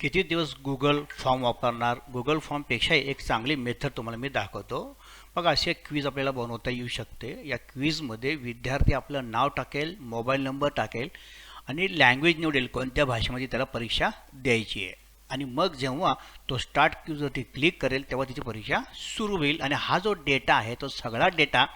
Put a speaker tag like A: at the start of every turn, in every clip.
A: किती दिवस Google form वापरणार? गुगल फॉर्मपेक्षाही एक चांगली मेथड तुम्हाला मी दाखवतो. बघा अशी एक क्वीज आपल्याला बनवता येऊ शकते. या क्वीजमध्ये विद्यार्थी आपलं नाव टाकेल मोबाईल नंबर टाकेल आणि लँग्वेज निवडेल कोणत्या भाषेमध्ये त्याला परीक्षा द्यायची आहे. आणि मग जेव्हा तो स्टार्ट क्यूजवरती क्लिक करेल तेव्हा तिची परीक्षा सुरू होईल. आणि हा जो डेटा आहे तो सगळा डेटा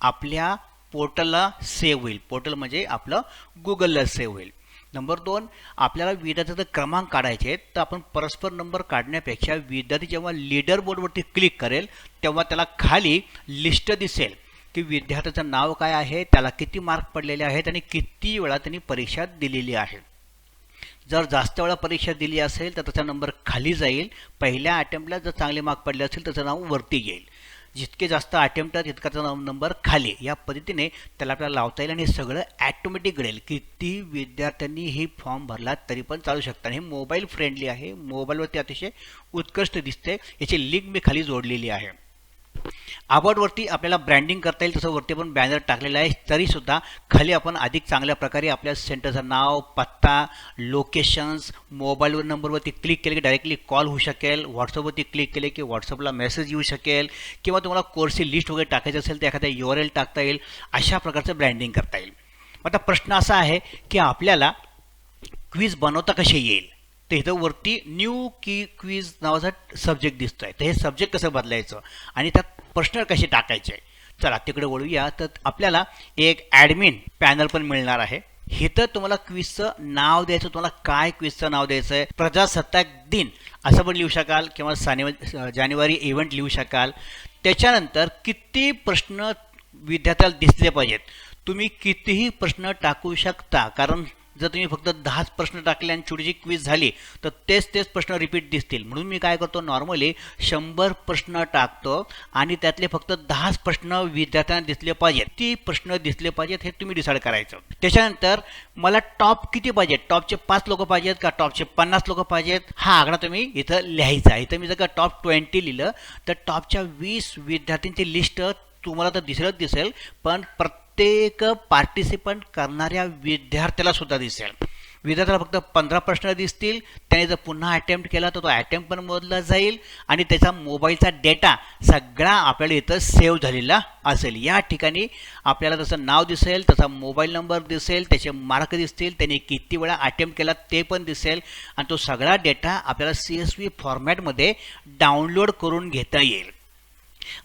A: आपल्या पोर्टलला सेव्ह होईल. पोर्टल म्हणजे आपलं गुगलला सेव्ह होईल. नंबर दोन आपल्याला विद्यार्थ्याचा क्रमांक काढायचे आहेत तर आपण परस्पर नंबर काढण्यापेक्षा विद्यार्थी जेव्हा लीडर बोर्डवरती क्लिक करेल तेव्हा त्याला खाली लिस्ट दिसेल की विद्यार्थ्याचं नाव काय आहे त्याला किती मार्क पडलेले आहेत आणि किती वेळा त्यांनी परीक्षा दिलेली आहे. जर जास्त वेळा परीक्षा दिली असेल तर त्याचा नंबर खाली जाईल. पहिल्या अटेम्प्टला जर चांगले मार्क पडले असेल त्याचं नाव वरती येईल. जितके जास्त अटेम्प्ट तितकाचा नंबर खाली या पद्धतीने त्याला आपल्याला लावता येईल आणि हे सगळं ॲटोमॅटिक घडेल. किती विद्यार्थ्यांनी हे फॉर्म भरला तरी पण चालू शकतात आणि हे मोबाईल फ्रेंडली आहे. मोबाईलवरती अतिशय उत्कृष्ट दिसते. याची लिंक मी खाली जोडलेली आहे. अबाउटवरती आपल्याला ब्रँडिंग करता येईल तसं वरती पण बॅनर टाकलेला आहे. तरीसुद्धा खाली आपण अधिक चांगल्या प्रकारे आपल्या सेंटरचं नाव पत्ता लोकेशन्स मोबाईलवर नंबरवरती क्लिक केले की डायरेक्टली कॉल होऊ शकेल. व्हॉट्सअपवरती क्लिक केले की व्हॉट्सअपला मेसेज येऊ शकेल. किंवा तुम्हाला कोर्सची लिस्ट वगैरे टाकायची असेल तर एखाद्या यू आर एल टाकता येईल. अशा प्रकारचं ब्रँडिंग करता येईल. आता प्रश्न असा आहे की आपल्याला क्विज बनवता कसे येईल? तर इथं वरती न्यू की क्वीज नावाचा सब्जेक्ट दिसतो आहे तर हे सब्जेक्ट कसं बदलायचं? आणि त्यात प्रश्न कसे टाकायचे? चला तिकडे वळूया. तर आपल्याला एक ॲडमिन पॅनल पण मिळणार आहे. इथं तुम्हाला क्विजचं नाव द्यायचं तुम्हाला काय क्विजचं नाव द्यायचं आहे प्रजासत्ताक दिन असं पण लिहू शकाल किंवा साने जानेवारी इव्हेंट लिहू शकाल. त्याच्यानंतर किती प्रश्न विद्यार्थ्याला दिसले पाहिजेत? तुम्ही कितीही प्रश्न टाकू शकता कारण जर तुम्ही फक्त दहाच प्रश्न टाकले आणि छोटीशी क्वीज झाली तर तेच तेच प्रश्न रिपीट दिसतील. म्हणून मी काय करतो नॉर्मली शंभर प्रश्न टाकतो आणि त्यातले फक्त दहाच प्रश्न विद्यार्थ्यांना दिसले पाहिजेत. ती प्रश्न दिसले पाहिजेत हे तुम्ही डिसाईड करायचं. त्याच्यानंतर मला टॉप किती पाहिजेत? टॉपचे पाच लोक पाहिजेत का? टॉपचे पन्नास लोक पाहिजेत? हा आकडा तुम्ही इथं लिहायचा. इथं मी जर का टॉप ट्वेंटी लिहिलं तर टॉपच्या वीस विद्यार्थ्यांची लिस्ट तुम्हाला तर दिसेलच दिसेल पण प्रत्येक प्रत्येक पार्टिसिपंट करणाऱ्या विद्यार्थ्याला सुद्धा दिसेल. विद्यार्थ्याला फक्त पंधरा प्रश्न दिसतील. त्याने जर पुन्हा अटेम्प्ट केला तर तो अटेम्प्ट पण मोजला जाईल आणि त्याचा मोबाईलचा डेटा सगळा आपल्याला इथं सेव्ह झालेला असेल. या ठिकाणी आपल्याला त्याचं नाव दिसेल त्याचा मोबाईल नंबर दिसेल त्याचे मार्क दिसतील त्याने किती वेळा अटेम्प्ट केला ते पण दिसेल आणि तो सगळा डेटा आपल्याला सी एस व्ही फॉर्मॅटमध्ये डाउनलोड करून घेता येईल.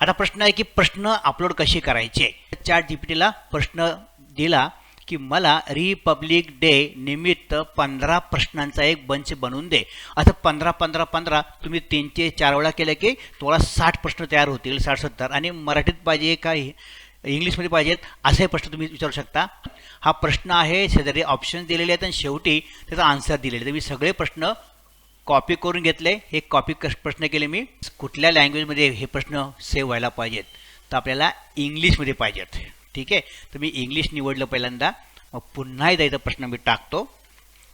A: आता प्रश्न आहे की प्रश्न अपलोड कसे करायचे? चॅट जी पी टीला प्रश्न दिला की मला रिपब्लिक डे निमित्त पंधरा प्रश्नांचा एक बंच बनवून दे. असं पंधरा पंधरा पंधरा तुम्ही तीन ते चार वेळा केलं की तुम्हाला साठ प्रश्न तयार होतील साठ सत्तर. आणि मराठीत पाहिजे काही इंग्लिशमध्ये पाहिजेत असे प्रश्न तुम्ही विचारू शकता. हा प्रश्न आहे शेजारी ऑप्शन दिलेले आहेत आणि शेवटी त्याचा आन्सर दिलेले तर मी सगळे प्रश्न कॉपी करून घेतले हे कॉपी प्रश्न केले मी. कुठल्या लँग्वेजमध्ये हे प्रश्न सेव्ह व्हायला पाहिजेत? तर आपल्याला इंग्लिशमध्ये पाहिजेत. ठीक आहे? तर मी इंग्लिश निवडलं पहिल्यांदा. मग पुन्हा एकदा इथं प्रश्न मी टाकतो.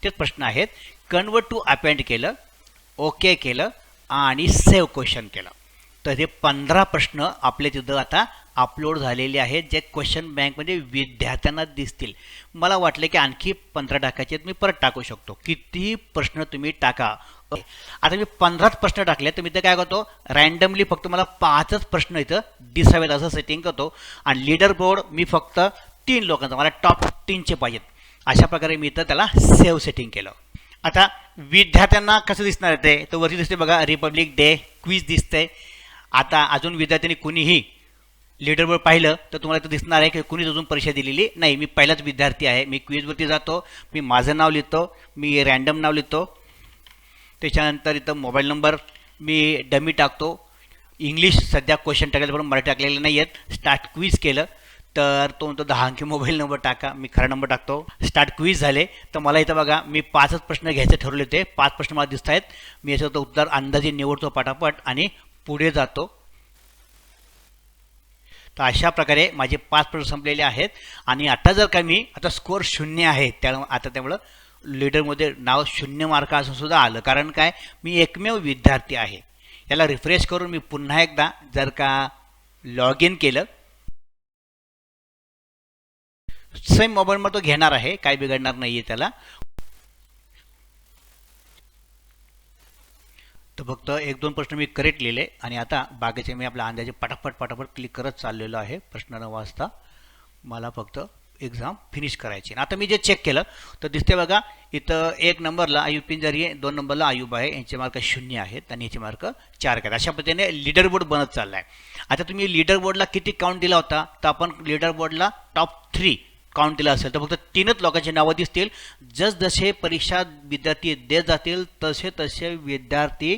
A: तेच प्रश्न आहेत. कन्वर्ट टू अपेंड केलं ओके केलं आणि सेव्ह क्वेश्चन केलं. तर हे पंधरा प्रश्न आपले तिथं आता अपलोड झालेले आहेत जे क्वेश्चन बँकमध्ये विद्यार्थ्यांना दिसतील. मला वाटलं की आणखी पंधरा टाकायचे आहेत मी परत टाकू शकतो. कितीही प्रश्न तुम्ही टाका आता मी पंधराच प्रश्न टाकले तर मी ते काय करतो रॅन्डमली फक्त मला पाचच प्रश्न इथं दिसावेत असं सेटिंग करतो. आणि लीडर बोर्ड मी फक्त तीन लोकांचा मला टॉप तीनचे पाहिजेत. अशा प्रकारे मी इथं त्याला सेव्ह सेटिंग केलं. आता विद्यार्थ्यांना कसं दिसणार आहे ते? तर वरती दिसते बघा रिपब्लिक डे क्विज दिसतंय. आता अजून विद्यार्थ्यांनी कुणीही लीडरवर पाहिलं तर तुम्हाला इथं दिसणार आहे की कुणीच अजून परीक्षा दिलेली नाही. मी पहिलाच विद्यार्थी आहे मी क्विजवरती जातो मी माझं नाव लिहितो मी रॅन्डम नाव लिहितो. त्याच्यानंतर इथं मोबाईल नंबर मी डमी टाकतो. इंग्लिश सध्या क्वेश्चन टाकायला पण मराठी टाकलेले नाही आहेत. स्टार्ट क्वीज केलं. तर तो म्हणतो दहा अंकी मोबाईल नंबर टाका. मी खरा नंबर टाकतो. स्टार्ट क्वीज झाले. तर मला इथं बघा मी पाचच प्रश्न घ्यायचे ठरवले होते. पाच प्रश्न मला दिसत आहेत. मी याच्यावर उत्तर अंदाजे निवडतो पटापट आणि पुढे जातो. तर अशा प्रकारे माझे पाच प्रश्न संपलेले आहेत. आणि आता जर का मी आता स्कोअर शून्य आहे त्या आता त्यामुळं लीडरमध्ये नाव शून्य मार्क असं सुद्धा आलं. कारण काय? मी एकमेव विद्यार्थी आहे. याला रिफ्रेश करून मी पुन्हा एकदा जर का लॉग इन केलं सेम मोबाईलमध्ये तो घेणार आहे. काय बिघडणार नाही आहे त्याला. तर फक्त एक दोन प्रश्न मी करेक्ट लिहिले आणि आता बाकीचे मी आपल्या अंदाजे पटापट पटापट क्लिक करत चाललेलो आहे. प्रश्न न वाचता मला फक्त एक्झाम फिनिश करायची आता मी जे चेक केलं तर दिसते बघा इथं एक नंबरला आयुब पिंजारी आहे दोन नंबरला आयुब आहे यांचे मार्क शून्य आहेत आणि याचे मार्क चार आहेत. अशा पद्धतीने लीडर बोर्ड बनत चालला आहे आता तुम्ही लीडर बोर्डला किती काउंट दिला होता? तर आपण लीडर बोर्डला टॉप थ्री काउंट दिला असेल. तर फक्त तीनच लोकांची नावं दिसतील. जसजसे परीक्षा विद्यार्थी देत जातील तसे तसे विद्यार्थी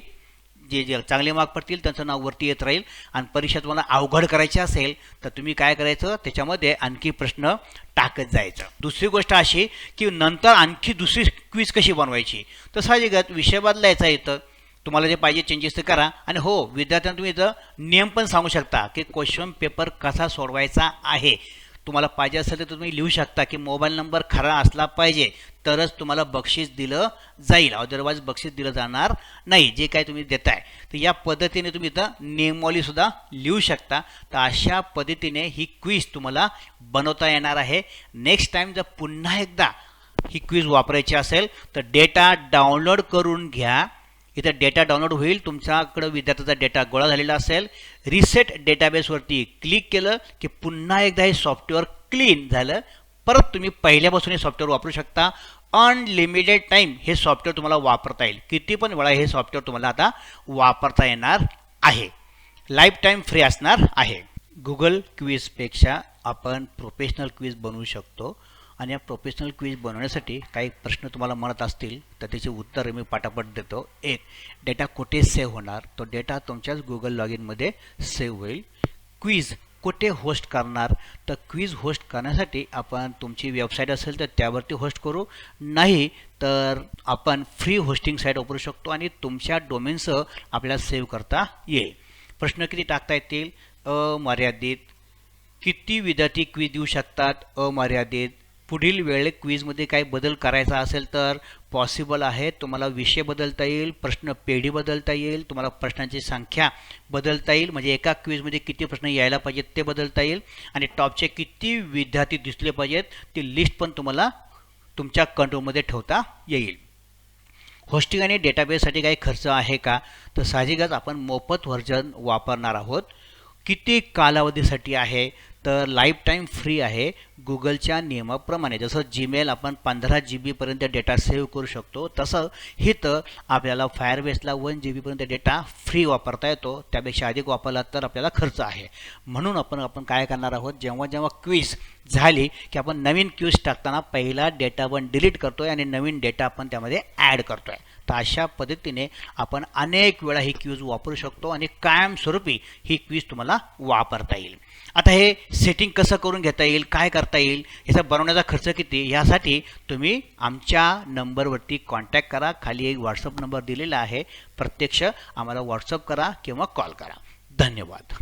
A: जे जे चांगले मार्क पडतील त्यांचं नाव वरती येत राहील. आणि परीक्षा तुम्हाला अवघड करायची असेल तर तुम्ही काय करायचं? त्याच्यामध्ये आणखी प्रश्न टाकत जायचं. दुसरी गोष्ट अशी की नंतर आणखी दुसरी क्विज कशी बनवायची? तर साहजिकच विषय बदलायचा इथं. तुम्हाला जे पाहिजे चेंजेस ते करा. आणि हो विद्यार्थ्यांना तुम्ही इथं नियम पण सांगू शकता की क्वेश्चन पेपर कसा सोडवायचा आहे? तुम्हाला पाहिजे असेल तर तुम्ही लिहू शकता की मोबाईल नंबर खरा असला पाहिजे तरच तुम्हाला बक्षीस दिलं जाईल. अदरवाईज बक्षीस दिलं जाणार नाही जे काय तुम्ही देताय. तर या पद्धतीने तुम्ही इथं नियमवालीसुद्धा लिहू शकता. तर अशा पद्धतीने ही क्विज तुम्हाला बनवता येणार आहे. नेक्स्ट टाईम जर पुन्हा एकदा ही क्विज वापरायची असेल तर डेटा डाउनलोड करून घ्या. इथं डेटा डाउनलोड होईल. तुमच्याकडं विद्यार्थ्याचा डेटा गोळा झालेला असेल. रिसेट डेटाबेसवरती क्लिक केलं की पुन्हा एकदा हे सॉफ्टवेअर क्लीन झालं. परत तुम्ही पहिल्यापासून हे सॉफ्टवेअर वापरू शकता. अनलिमिटेड टाईम हे सॉफ्टवेअर तुम्हाला वापरता येईल. किती पण वेळा हे सॉफ्टवेअर तुम्हाला आता वापरता येणार आहे. लाईफ टाईम फ्री असणार आहे. गुगल क्विजपेक्षा आपण प्रोफेशनल क्विज बनवू शकतो. आणि या प्रोफेशनल क्विज बनवण्यासाठी काही प्रश्न तुम्हाला म्हणत असतील तर त्याचे उत्तर मी पाठापट देतो. एक डेटा कुठे सेव्ह होणार? तो डेटा तुमच्याच गुगल लॉग इनमध्ये सेव्ह होईल. क्विज कुठे होस्ट करणार? तर क्विज होस्ट करण्यासाठी आपण तुमची वेबसाईट असेल तर त्यावरती होस्ट करू. नाही तर आपण फ्री होस्टिंग साईट वापरू शकतो आणि तुमच्या डोमेनसह आपल्याला सेव्ह करता येईल. प्रश्न किती टाकता येतील? अमर्यादित. किती विद्यार्थी क्विज देऊ शकतात? अमर्यादित. पुढील वेळे क्विजमध्ये काही बदल करायचा असेल तर पॉसिबल आहे. तुम्हाला विषय बदलता येईल प्रश्न पेढी बदलता येईल तुम्हाला प्रश्नांची संख्या बदलता येईल. म्हणजे एका क्विजमध्ये किती प्रश्न यायला पाहिजेत ते बदलता येईल. आणि टॉपचे किती विद्यार्थी दिसले पाहिजेत ती लिस्ट पण तुम्हाला तुमच्या कंट्रोलमध्ये ठेवता येईल. होस्टिंग आणि डेटाबेससाठी काही खर्च आहे का? तर साहजिकच आपण मोफत व्हर्जन वापरणार आहोत. किती कालावधीसाठी आहे? तर लाईफ टाईम फ्री आहे गुगलच्या नियमाप्रमाणे. जसं जीमेल आपण पंधरा जी बीपर्यंत डेटा सेव्ह करू शकतो तसं हे तर आपल्याला फायरबेसला वन जी बीपर्यंत डेटा फ्री वापरता येतो. त्यापेक्षा अधिक वापरला तर आपल्याला खर्च आहे. म्हणून आपण आपण काय करणार आहोत? जेव्हा जेव्हा क्विज झाली की आपण नवीन क्विज टाकताना पहिला डेटा आपण डिलीट करतो आहे आणि नवीन डेटा आपण त्यामध्ये ॲड करतो आहे तर अशा पद्धतीने आपण अनेक वेळा ही क्विज वापरू शकतो आणि कायमस्वरूपी ही क्विज तुम्हाला वापरता येईल. आता हे सेटिंग कसं करून घेता येईल काय करता येईल याचा बनवण्याचा खर्च किती ह्यासाठी तुम्ही आमच्या नंबरवरती कॉन्टॅक्ट करा. खाली एक व्हॉट्सअप नंबर दिलेला आहे. प्रत्यक्ष आम्हाला व्हॉट्सअप करा किंवा कॉल करा. धन्यवाद.